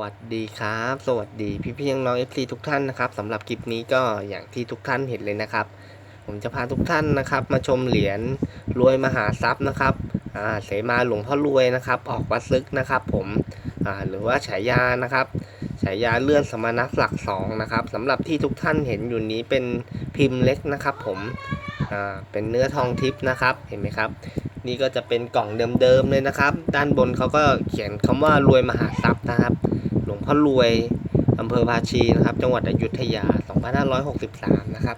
วัสดีครับ สวัสดีพี่พี่ๆน้องๆ FC ทุกท่านนะครับสำหรับคลิปนี้ก็อย่างที่ทุกท่านเห็นเลยนะครับ ผมจะพาทุกท่านนะครับ มาชมเหรียญรวยมหาทรัพย์นะครับอ่าเสมาหลวงพ่อรวยนะครับ ออกวัดซึกนะครับ ผมอ่าหรือว่าฉายานะครับฉายาเลื่อนสมณศักดิ์สองนะครับสำหรับที่ทุกท่านเห็นอยู่นี้เป็นพิมพ์เล็กนะครับ ผมอ่าเป็นเนื้อทองทิพย์นะครับเห็นไหมครับนี่ก็จะเป็นกล่องเดิมๆเลยนะครับ ด้านบนเขาก็เขียนคำว่ารวยมหาทรัพย์นะครับ หลวงพ่อรวยอำเภอภาชีนะครับ จังหวัดอยุธยา 2563 นะครับ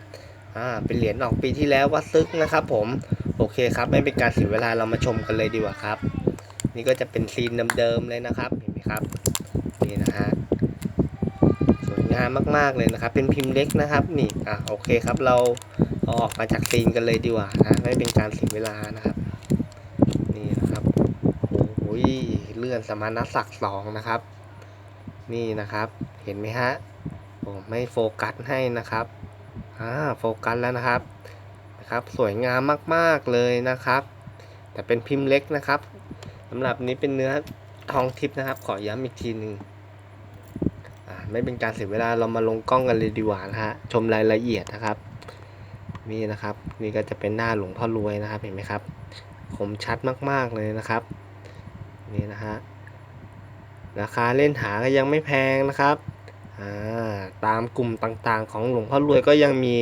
อ่า เป็นเหรียญออกปีที่แล้ววัดซึกนะครับผม โอเคครับ ไม่เป็นการเสียเวลาเรามาชมกันเลยดีกว่าครับ นี่ก็จะเป็นซีนเดิมๆเลยนะครับ เห็นไหมครับ นี่นะฮะ สวยงามมากๆเลยนะครับ เป็นพิมพ์เล็กนะครับ นี่ อะโอเคครับ เราเอาออกมาจากซีนกันเลยดีกว่านะ ไม่เป็นการเสียเวลานะครับ นี่นะครับ โอ้ยเลื่อนสมณศักดิ์สองนะครับ นี่นะครับ เห็นไหมฮะ ผมไม่โฟกัสให้นะครับอ่าโฟกัสแล้วนะครับ นะครับ สวยงามมากๆเลยนะครับ แต่เป็นพิมพ์เล็กนะครับสำหรับนี้เป็นเนื้อทองทิพย์นะครับ ขอย้ำอีกทีหนึ่งอ่าไม่เป็นการเสียเวลาเรามาลงกล้องกันเลยดีกว่านะฮะ ชมรายละเอียดนะครับ นี่นะครับ นี่ก็จะเป็นหน้าหลวงพ่อรวยนะครับ เห็นไหมครับ คมชัดมากๆเลยนะครับ นี่นะฮะ ราคาเล่นหาก็ยังไม่แพงนะครับาตามกลุ่มต่างๆ ของหลวงพ่อรวยก็ยังมี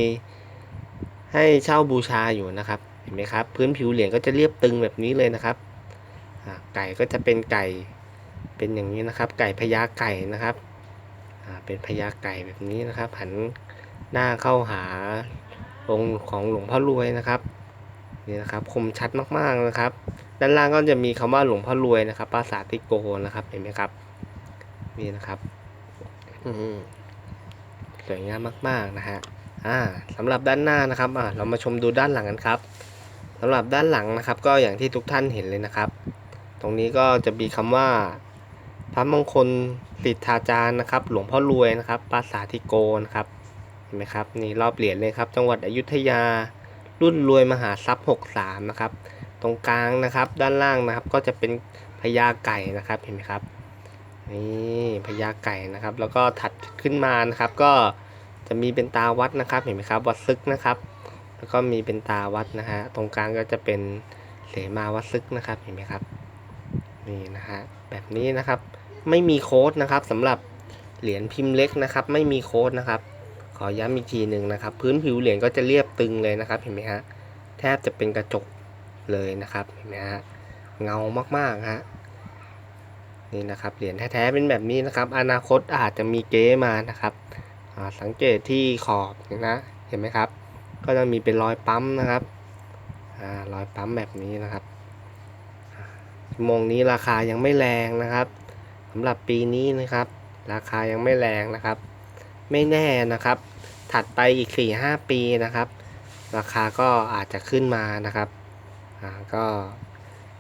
ให้เช่าบูชาอยู่นะครับ เห็นไหมครับ พื้นผิวเหรียญก็จะเรียบตึงแบบนี้เลยนะครับไก่ก็จะเป็นไก่เป็นอย่างนี้นะครับ ไก่พญาไก่นะครับเป็นพญาไก่แบบนี้นะครับหันหน้าเข้าหาองค์ของหลวงพ่อรวยนะครับนี่นะครับคมชัดมากๆนะครับ ด้านล่างก็จะมีคำว่าหลวงพ่อรวยนะครับปราสาทติโกนะครับ เห็นไหมครับ นี่นะครับอืสวยงามมาก ๆ นะฮะ อ่าสำหรับด้านหน้านะครับ อ่า เรามาชมดูด้านหลังกันครับสำหรับด้านหลังนะครับ ก็อย่างที่ทุกท่านเห็นเลยนะครับ ตรงนี้ก็จะมีคำว่า พระมงคลสิทธาจารย์นะครับ หลวงพ่อรวยนะครับปราสาทติโกนะครับ เห็นไหมครับ นี่รอบเหรียญเลยครับ จังหวัดอยุธยา รุ่นรวยมหาทรัพย์ 63 นะครับ ตรงกลางนะครับ ด้านล่างนะครับ ก็จะเป็นพญาไก่นะครับเห็นไหมครับนี่พญาไก่นะครับ แล้วก็ถัดขึ้นมานะครับ ก็จะมีเป็นตาวัดนะครับเห็นไหมครับ วัดซึกนะครับ แล้วก็มีเป็นตาวัดนะฮะตรงกลางก็จะเป็นเสมาวัดซึกนะครับเห็นไหมครับนี่นะฮะแบบนี้นะครับ ไม่มีโค้ดนะครับสำหรับเหรียญพิมพ์เล็กนะครับ ไม่มีโค้ดนะครับ ขอย้ำอีกทีหนึ่งนะครับ พื้นผิวเหรียญก็จะเรียบตึงเลยนะครับ เห็นไหมฮะแทบจะเป็นกระจก เลยนะครับเห็นไหมฮะเงามากๆฮะนี่นะครับเหรียญแท้ๆเป็นแบบนี้นะครับ อนาคตอาจจะมีเก๊มานะครับสังเกตที่ขอบนะเห็นไหมครับ ก็จะมีเป็นรอยปั๊มนะครับอรอยปั๊มแบบนี้นะครับชั่วโมงนี้ราคายังไม่แรงนะครับสำหรับปีนี้นะครับ ราคายังไม่แรงนะครับ ไม่แน่นะครับ ถัดไปอีก4-5ปีนะครับ ราคาก็อาจจะขึ้นมานะครับ ก็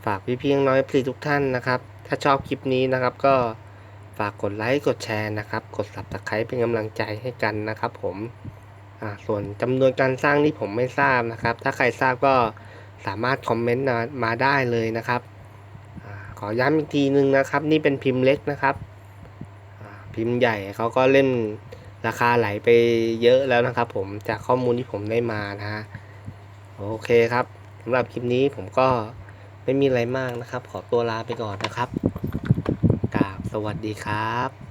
ฝากพี่เพียงน้อยพลีทุกท่านนะครับ ถ้าชอบคลิปนี้นะครับก็ฝากกดไลค์กดแชร์นะครับ กด subscribe เป็นกำลังใจให้กันนะครับผมส่วนจำนวนการสร้างนี่ผมไม่ทราบนะครับ ถ้าใครทราบก็สามารถคอมเมนต์มาได้เลยนะครับอขอย้ำอีกทีนึงนะครับ นี่เป็นพิมพ์เล็กนะครับ พิมพ์ใหญ่เขาก็เล่นราคาไหลไปเยอะแล้วนะครับ ผมจากข้อมูลที่ผมได้มานะฮะโอเคครับ สำหรับคลิปนี้ผมก็ไม่มีอะไรมากนะครับ ขอตัวลาไปก่อนนะครับกราบสวัสดีครับ